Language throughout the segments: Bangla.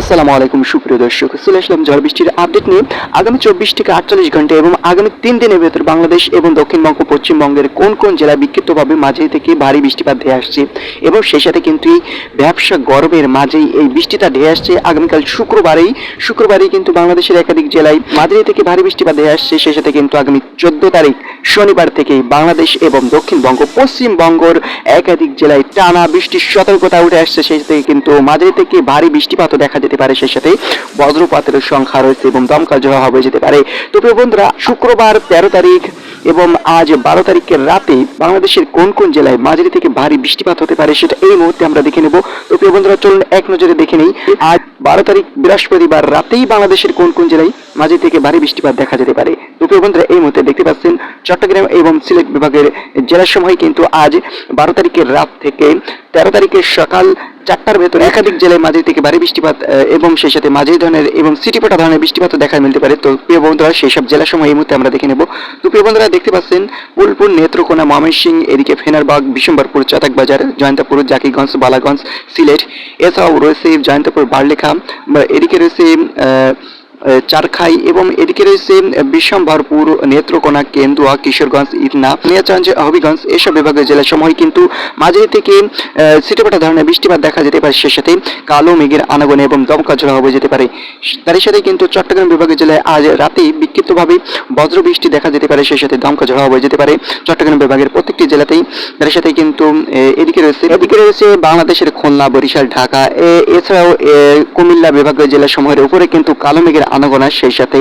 আসসালামু আলাইকুম, সুপ্রিয় দর্শক। চলে আসলাম ঝড় বৃষ্টির আপডেট নিয়ে। আগামী চব্বিশ থেকে আটচল্লিশ ঘণ্টা এবং আগামী তিন দিনের ভেতর বাংলাদেশ এবং দক্ষিণবঙ্গ পশ্চিমবঙ্গের কোন কোন জেলায় বিক্ষিপ্তভাবে মাঝে থেকে ভারী বৃষ্টিপাত ধেয়ে আসছে এবং সেই সাথে কিন্তু এই ব্যবসা গরমের মাঝেই এই বৃষ্টিটা ধেয়ে আসছে। আগামীকাল শুক্রবারেই শুক্রবারেই কিন্তু বাংলাদেশের একাধিক জেলায় মাঝারি থেকে ভারী বৃষ্টিপাত ধেয়ে আসছে। সেই সাথে কিন্তু আগামী চোদ্দ তারিখ শনিবার থেকে বাংলাদেশ এবং দক্ষিণবঙ্গ পশ্চিমবঙ্গর একাধিক জেলায় টানা বৃষ্টির সতর্কতা উঠে আসছে। সেই সাথে কিন্তু মাঝারি থেকে ভারী বৃষ্টিপাতও দেখা যেতে পারে, সেই সাথে বজ্রপাতের সংখ্যা রয়েছে এবং দমকা ঝড় হয়ে যেতে পারে। তো প্রিয় বন্ধুরা, শুক্রবার তেরো তারিখ এবং আজ বারো তারিখের রাতে বাংলাদেশের কোন কোন জেলায় মাঝারি থেকে ভারী বৃষ্টিপাত হতে পারে সেটা এই মুহূর্তে আমরা দেখে নেব। তো প্রিয় বন্ধুরা, চলুন এক নজরে দেখে নেই, আজ বারো তারিখ বৃহস্পতিবার রাতেই বাংলাদেশের কোন কোন জেলায় মাঝারি থেকে ভারী বৃষ্টিপাত দেখা যেতে পারে। তো প্রিয় বন্ধুরা, এই মুহূর্তে দেখতে পাচ্ছেন চট্টগ্রাম এবং সিলেট বিভাগের জেলাসমূহে কিন্তু আজ বারো তারিখের রাত থেকে তেরো তারিখের সকাল চারটার ভেতরে একাধিক জেলায় মাঝে থেকে ভারী বৃষ্টিপাত এবং সেই সাথে মাঝে ধরনের এবং সিটিপাটা ধরনের বৃষ্টিপাত দেখা মিলতে পারে। তো প্রিয় বন্ধুরা, সেই সব জেলা সময় এই মুহূর্তে আমরা দেখে নেব। তো প্রিয় বন্ধুরা, দেখতে পাচ্ছেন ফুলপুর নেত্রকোনা ময়মনসিং এদিকে ফেনারবাগ, বিশ্বম্বরপুর চাতাকবাজার জয়ন্তপুর, জাকিগঞ্জ, বালাগঞ্জ, সিলেট, এছাড়াও রয়েছে জয়ন্তপুর, বারলেখা এদিকে রয়েছে চারখাই এবং এদিকে রয়েছে বিশ্বম্ভরপুর নেত্রকোনা, কেন্দুয়া, কিশোরগঞ্জ, ইটনা নিয়াচঞ্জ হবিগঞ্জ এসব বিভাগের জেলার সময় কিন্তু মাঝারি থেকে সিটেপাটা ধরনের বৃষ্টিপাত দেখা যেতে পারে। সে সাথে কালো মেঘের আনাগনে এবং দমকা ঝড় হয়ে যেতে পারে। তার সাথে কিন্তু চট্টগ্রাম বিভাগের জেলায় আজ রাতে বিক্ষিপ্তভাবে বজ্র বৃষ্টি দেখা যেতে পারে সেই সাথে দমকা ঝড় হয়ে যেতে পারে চট্টগ্রাম বিভাগের প্রত্যেকটি জেলাতেই। তার সাথে কিন্তু এদিকে রয়েছে এদিকে রয়েছে বাংলাদেশের খুলনা, বরিশাল, ঢাকা এছাড়াও কুমিল্লা বিভাগীয় জেলা সমূহের উপরে কিন্তু কালো মেঘের আনাগোনা সেই সাথে।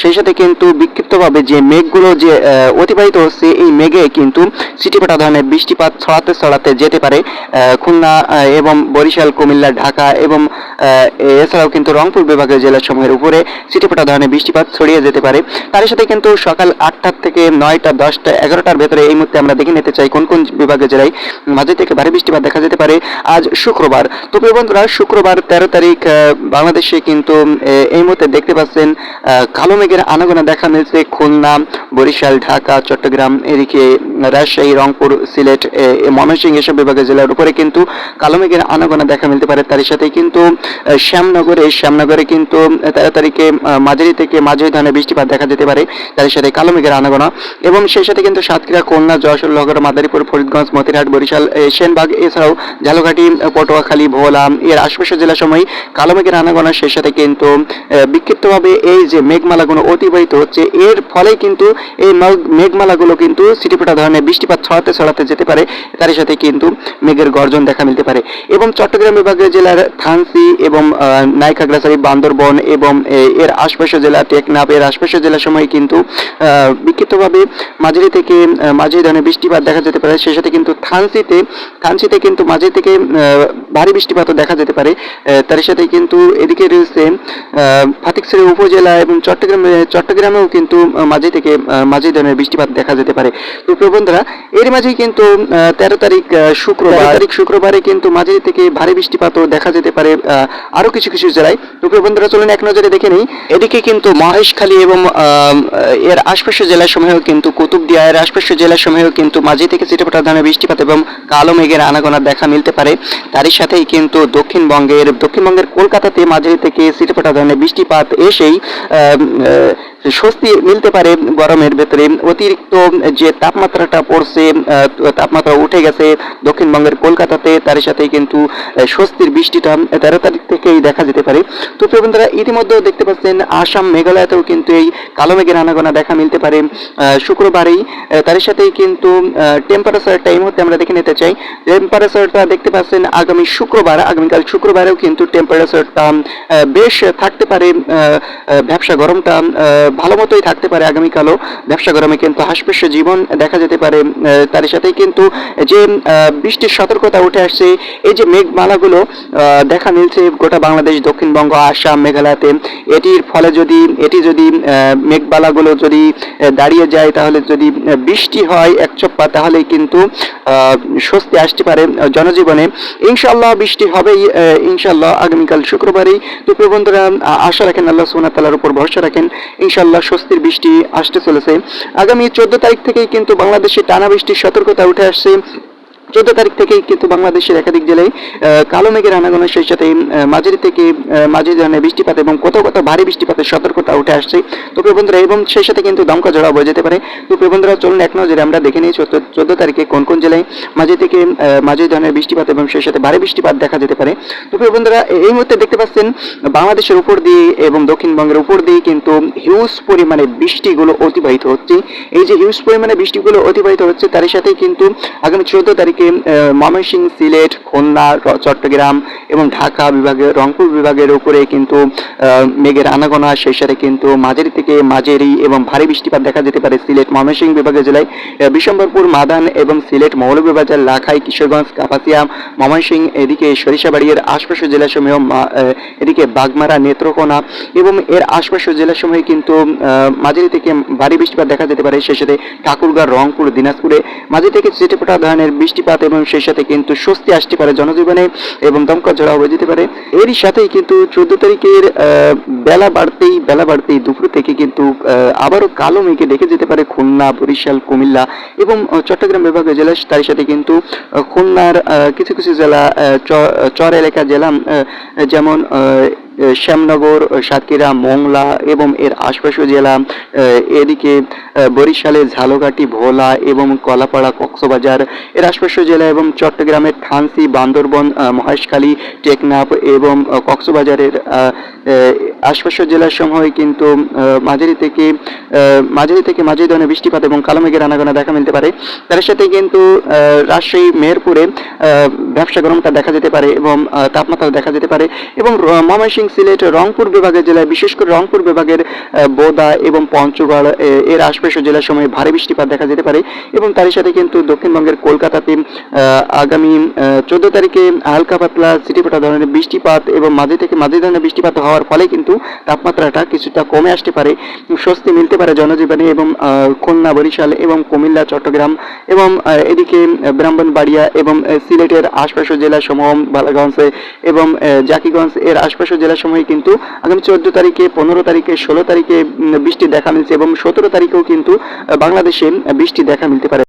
সেই সাথে কিন্তু বিক্ষিপ্তভাবে যে মেঘগুলো যে অতিবাহিত হচ্ছে, এই মেঘে কিন্তু সিটিপাটা ধরনের বৃষ্টিপাত ছড়াতে ছড়াতে যেতে পারে। খুলনা এবং বরিশাল, কুমিল্লা, ঢাকা এবং এছাড়াও কিন্তু রংপুর বিভাগীয় জেলা সমূহের উপরে সিটিপাটা ধরনের বৃষ্টিপাত ছড়িয়ে যেতে পারে। তার সাথে কিন্তু সকাল আটটার থেকে নয়টা, দশটা, এগারোটার ভেতরে এই মুহূর্তে আমরা দেখে নিতে চাই কোন কোন বিভাগের জেলায় মাঝে থেকে ভারী বৃষ্টিপাত দেখা যেতে পারে। আজ শুক্রবার। তো প্রিয় বন্ধুরা, শুক্রবার তেরো তারিখ বাংলাদেশে কিন্তু এই মুহূর্তে দেখতে পাচ্ছেন কালো মেঘের আনাগোনা দেখা মিলছে খুলনা, বরিশাল, ঢাকা, চট্টগ্রাম, এদিকে রাজশাহী, রংপুর, সিলেট ময়মনসিংহ এসব বিভাগের জেলার উপরে কিন্তু কালো মেঘের আনাগোনা দেখা মিলতে পারে। তার সাথে কিন্তু শ্যামনগরে শ্যামনগরে কিন্তু তেরো তারিখে মাঝারি থেকে মাঝারি ধরনের বৃষ্টিপাত দেখা যেতে পারে। তার সাথে কালো মেঘের আনাগোনা। এবং সেই সাথে কিন্তু সাতক্ষীরা, খুলনা যশোর মাদারীপুর, ফরিদগঞ্জ, মতিরহাট, বরিশাল সেনবাগ, এছাড়াও ঝালকাঠি, পটুয়াখালী, ভোলা, এর আশপাশের জেলার সময় কালো মেঘের আনাগোনা। সেই সাথে কিন্তু বিক্ষিপ্তভাবে এই যে মেঘমালাগুলো অতিবাহিত হচ্ছে এর ফলে কিন্তু এই মেঘ- মেঘমালাগুলো কিন্তু সিটিপোটা ধরনের বৃষ্টিপাত ছড়াতে ছড়াতে যেতে পারে তার সাথে কিন্তু মেঘের গর্জন দেখা মিলতে পারে। এবং চট্টগ্রাম বিভাগের জেলার থানসি এবং আহ, বান্দরবন এবং এর আশপাশের জেলা টেকনাফ এর আশপাশের জেলার সময় কিন্তু বিক্ষিপ্তভাবে মাঝারি থেকে মাঝারি ধরনের বৃষ্টিপাত দেখা যেতে পারে। সেই সাথে কিন্তু থানসিতে থানসিতে কিন্তু মাঝে থেকে ভারী বৃষ্টিপাতও দেখা যেতে পারে। তার সাথে কিন্তু এদিকে রয়েছে আহ, ফাতিকছড়ি উপজেলা এবং চট্টগ্রামে চট্টগ্রামেও কিন্তু মাঝে থেকে মাঝে ধরনের বৃষ্টিপাত দেখা যেতে পারে। তো প্রিয় বন্ধুরা এর মাঝেই কিন্তু তেরো তারিখ শুক্রবার তারিখ শুক্রবারে কিন্তু মাঝে থেকে ভারী বৃষ্টিপাতও দেখা যেতে পারে আহ, আরও কিছু কিছু জেলায়। তো প্রিয় বন্ধুরা চলুন এক নজরে দেখে নেই। এদিকে কিন্তু মহেশখালী এবং আহ, এর আশপাশের জেলার সময়েও কিন্তু কুতুবদিয়া এর আশপাশের জেলার সময়েও কিন্তু মাঝে থেকে চিটেপাটা ধরনের বৃষ্টিপাত এবং কালো মেঘের আনাগোনা দেখা মিলতে পারে। তারই সাথেই কিন্তু দক্ষিণবঙ্গের দক্ষিণবঙ্গের কলকাতাতে মাঝে থেকে চিটেপাটা ধরনের বৃষ্টিপাত এসেই আহ, আহ, স্বস্তি মিলতে পারে গরমের ভেতরে। অতিরিক্ত যে তাপমাত্রাটা পড়ছে তাপমাত্রা উঠে গেছে দক্ষিণবঙ্গের কলকাতাতে, তার সাথে কিন্তু স্বস্তির বৃষ্টিটা তেরো তারিখ থেকেই দেখা যেতে পারে। তো প্রিয় ইতিমধ্যেও দেখতে পাচ্ছেন, আসাম মেঘালয়তেও কিন্তু এই কালো মেঘের আনাগোনা দেখা মিলতে পারে। শুক্রবারেই তার সাথেই কিন্তু টেম্পারেচারটা এই মুহূর্তে আমরা দেখে নিতে চাই। টেম্পারেচারটা দেখতে পাচ্ছেন, আগামী শুক্রবার, আগামীকাল শুক্রবারেও কিন্তু টেম্পারেচারটা বেশ থাকতে পারে। ব্যবসা গরমটা ভালো মতোই থাকতে পারে আগামীকালও। ব্যবসা গরমে কিন্তু হাসপেশ্য জীবন দেখা যেতে পারে তার সাথেই কিন্তু যে বৃষ্টির সতর্কতা উঠে আসছে এই যে মেঘমালাগুলো দেখা মিলছে গোটা বাংলাদেশ দক্ষিণবঙ্গ আসাম মেঘালয়তে। এটির ফলে যদি এটি যদি আহ, মেঘমালাগুলো যদি দাঁড়িয়ে যায় তাহলে যদি বৃষ্টি হয় এক চপ্পা তাহলে কিন্তু স্বস্তি আসতে পারে জনজীবনে। ইনশাল্লাহ বৃষ্টি হবেই ইনশাল্লাহ আগামীকাল শুক্রবারই। তো প্রিয় বন্ধুরা আশা রাখেন আল্লাহ তাআলার উপর ভরসা রাখেন। ইনশাল্লাহ স্বস্তির বৃষ্টি আসতে চলেছে। আগামী চোদ্দ তারিখ থেকেই কিন্তু বাংলাদেশে টানা বৃষ্টির সতর্কতা উঠে আসছে। চোদ্দ তারিখ থেকেই কিন্তু বাংলাদেশের একাধিক জেলায় কালো মেঘের আনাগোনা সেই সাথে মাঝারি থেকে মাঝারি ধরনের বৃষ্টিপাত এবং কোথাও কোথাও ভারী বৃষ্টিপাতের সতর্কতা উঠে আসছে। তো বন্ধুরা, এবং সেই সাথে কিন্তু দমকা ঝড়া বয়ে যেতে পারে। তো বন্ধুরা, চলুন এক নজরে আমরা দেখে নিই চোদ্দ তারিখে কোন কোন জেলায় মাঝে থেকে মাঝারি ধরনের বৃষ্টিপাত এবং সেই সাথে ভারী বৃষ্টিপাত দেখা যেতে পারে। তো বন্ধুরা এই মুহূর্তে দেখতে পাচ্ছেন, বাংলাদেশের উপর দিয়ে এবং দক্ষিণবঙ্গের উপর দিয়ে কিন্তু হিউজ পরিমাণে বৃষ্টিগুলো অতিবাহিত হচ্ছে। এই যে হিউজ পরিমাণে বৃষ্টিগুলো অতিবাহিত হচ্ছে তার সাথে কিন্তু আগামী চোদ্দ তারিখে আহ, ময়মনসিংহ সিলেট খুলনা চট্টগ্রাম এবং ঢাকা বিভাগের রংপুর বিভাগের উপরে কিন্তু মেঘের আনাগোনা সেই সাথে কিন্তু মাঝারি থেকে মাঝারি এবং ভারী বৃষ্টিপাত দেখা যেতে পারে সিলেট ময়মনসিংহ বিভাগের জেলায়। বিশম্বরপুর মাদান এবং সিলেট মৌলভীবাজার লাখাই কিশোরগঞ্জ কাপাসিয়া ময়মনসিংহ এদিকে সরিষাবাড়ির আশপাশের জেলাসমূহ এদিকে বাগমারা নেত্রকোনা এবং এর আশপাশের জেলাসমূহে কিন্তু মাঝারি থেকে ভারী বৃষ্টিপাত দেখা যেতে পারে। সেই সাথে ঠাকুরগাঁও রংপুর দিনাজপুরে মাঝে থেকে চেটেপোটা ধরনের বৃষ্টিপাত এবং সেই সাথে কিন্তু স্বস্তি আসতে পারে জনজীবনে এবং দমকা ঝড়া হয়ে যেতে পারে। এরই সাথেই কিন্তু চোদ্দ তারিখের বেলা বাড়তেই বেলা বাড়তেই দুপুর থেকে কিন্তু আবারও কালো মেঘে দেখে যেতে পারে খুলনা, বরিশাল, কুমিল্লা এবং চট্টগ্রাম বিভাগের জেলা তার সাথে কিন্তু খুলনার কিছু কিছু জেলা চর এলাকা, জেলা যেমন শ্যামনগর সাতক্ষীরা, মোংলা এবং এর আশপাশের জেলা এদিকে বরিশালে ঝালকাঠি, ভোলা এবং কলাপাড়া, কক্সবাজার, এর আশপাশের জেলা এবং চট্টগ্রামের থানসি বান্দরবন মহেশখালী, টেকনাফ এবং কক্সবাজারের আহ, জেলার সময় কিন্তু মাঝারি থেকে মাঝারি থেকে মাঝারি ধরনের বৃষ্টিপাত এবং কালো মেঘের আনাগোনা দেখা মিলতে পারে। তার সাথে কিন্তু রাজশাহী মেহেরপুরে ব্যবসা গরমটা দেখা যেতে পারে এবং তাপমাত্রা দেখা যেতে পারে এবং ময়মনসিংহ সিলেট রংপুর বিভাগের জেলায় বিশেষ করে রংপুর বিভাগের বোদা এবং পঞ্চগড় এর আশপাশের জেলার সময় ভারী বৃষ্টিপাত দেখা যেতে পারে এবং তার সাথে কিন্তু দক্ষিণবঙ্গের কলকাতাতে আগামী চোদ্দ তারিখে হালকা পাতলা সিটিপোটা ধরনের বৃষ্টিপাত এবং মাঝে থেকে মাঝে ধরনের বৃষ্টিপাত হওয়ার ফলে কিন্তু তাপমাত্রাটা কিছুটা কমে আসতে পারে। স্বস্তি মিলতে পারে জনজীবনে এবং খুলনা, বরিশাল এবং কুমিল্লা, চট্টগ্রাম এবং এদিকে ব্রাহ্মণবাড়িয়া এবং সিলেটের আশপাশের জেলাসমূহ, বালাগঞ্জ এবং জাকিগঞ্জ এর আশপাশের জেলাসমূহে কিন্তু আগামী চোদ্দ তারিখে, পনেরো তারিখে, ষোলো তারিখে বৃষ্টি দেখা মিলছে এবং সতেরো তারিখেও কিন্তু বাংলাদেশে বৃষ্টি দেখা মিলতে পারে।